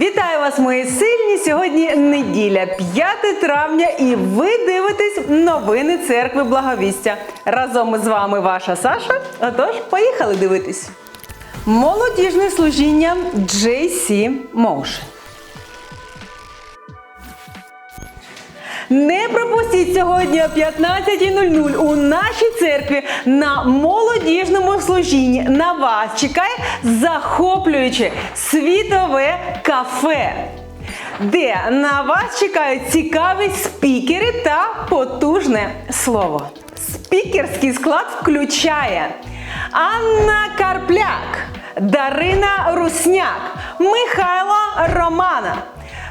Вітаю вас, мої сильні! Сьогодні неділя, 5 травня, і ви дивитесь новини церкви Благовістя. Разом із вами ваша Саша. Отож, поїхали дивитись. Молодіжне служіння JC Motion. Не пропустіть сьогодні о 15.00 у нашій церкві на молодіжному служінні. На вас чекає захоплююче світове кафе, де на вас чекають цікаві спікери та потужне слово. Спікерський склад включає Анна Карпляк, Дарина Русняк, Михайло Романа.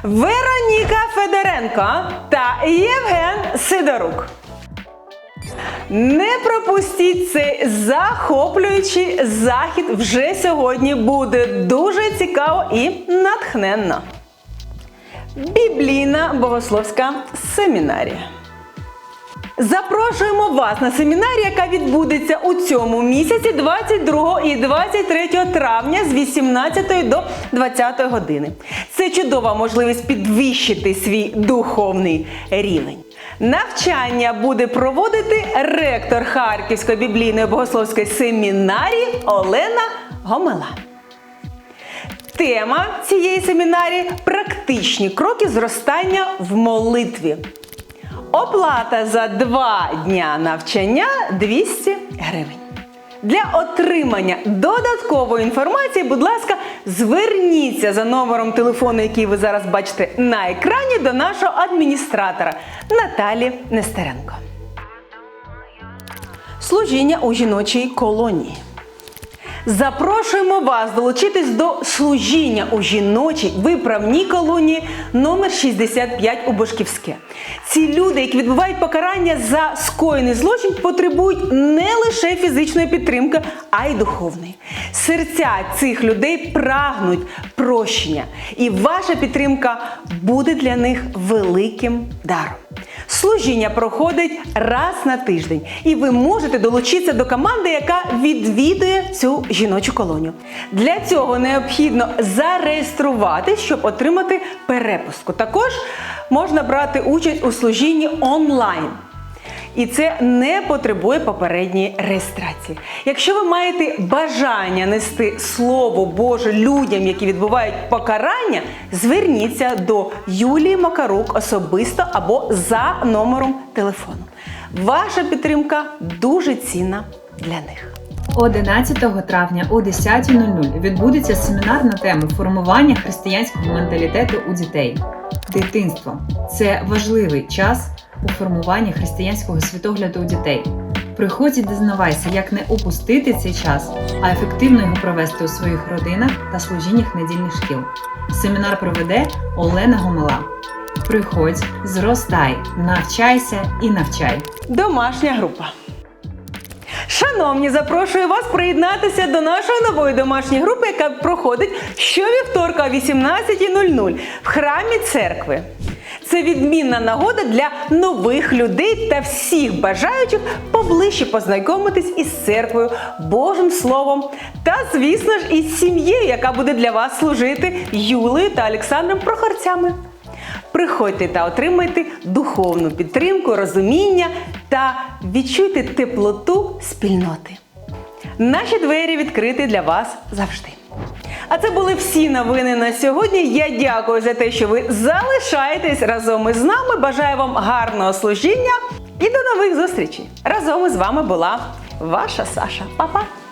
Вероніка Федоренко та Євген Сидорук. Не пропустіть цей захоплюючий захід вже сьогодні буде дуже цікаво і натхненно. Біблійна богословська семінарія. Запрошуємо вас на семінарію, яка відбудеться у цьому місяці 22 і 23 травня з 18 до 20 години. Це чудова можливість підвищити свій духовний рівень. Навчання буде проводити ректор Харківської біблійної богословської семінарії Олена Гомела. Тема цієї семінарії практичні кроки зростання в молитві. Оплата за два дня навчання 200 гривень. Для отримання додаткової інформації, будь ласка, зверніться за номером телефону, який ви зараз бачите на екрані, до нашого адміністратора Наталі Нестеренко. Служіння у жіночій колонії. Запрошуємо вас долучитись до служіння у жіночій виправній колонії номер 65 у Бошківське. Ці люди, які відбувають покарання за скоєний злочин, потребують не лише фізичної підтримки, а й духовної. Серця цих людей прагнуть прощення, і ваша підтримка буде для них великим даром. Служіння проходить раз на тиждень, і ви можете долучитися до команди, яка відвідує цю жіночу колонію. Для цього необхідно зареєструватись, щоб отримати перепустку. Також можна брати участь у служінні онлайн. І це не потребує попередньої реєстрації. Якщо ви маєте бажання нести Слово Боже людям, які відбувають покарання, зверніться до Юлії Макарук особисто або за номером телефону. Ваша підтримка дуже цінна для них. 11 травня о 10.00 відбудеться семінар на тему формування християнського менталітету у дітей. Дитинство це важливий час у формуванні християнського світогляду у дітей. Приходь і дізнавайся, як не упустити цей час, а ефективно його провести у своїх родинах та служіннях недільних шкіл. Семінар проведе Олена Гомела. Приходь, зростай, навчайся і навчай. Домашня група. Шановні, запрошую вас приєднатися до нашої нової домашньої групи, яка проходить щовівторка о 18.00 в храмі церкви. Це відмінна нагода для нових людей та всіх бажаючих поближче познайомитись із церквою, Божим Словом та, звісно ж, із сім'єю, яка буде для вас служити Юлею та Олександром Прохорцями. Приходьте та отримайте духовну підтримку, розуміння та відчуйте теплоту спільноти. Наші двері відкриті для вас завжди. А це були всі новини на сьогодні. Я дякую за те, що ви залишаєтесь разом із нами. Бажаю вам гарного служіння і до нових зустрічей! Разом із вами була ваша Саша. Па-па!